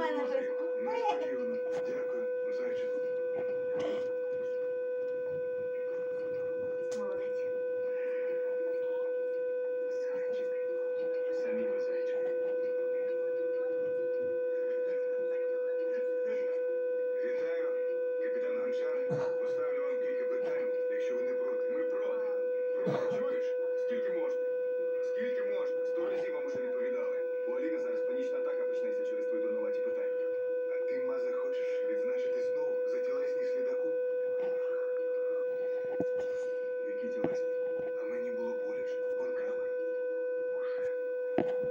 мене щось. Дякую, зайчик. Молодець. Самі ви. Вітаю, капітан Гончар. Поставлю вам кілька питань, якщо ви не проти. Ми проти. Проти Які ділась, а мені було боляче. Вон камера. Уже.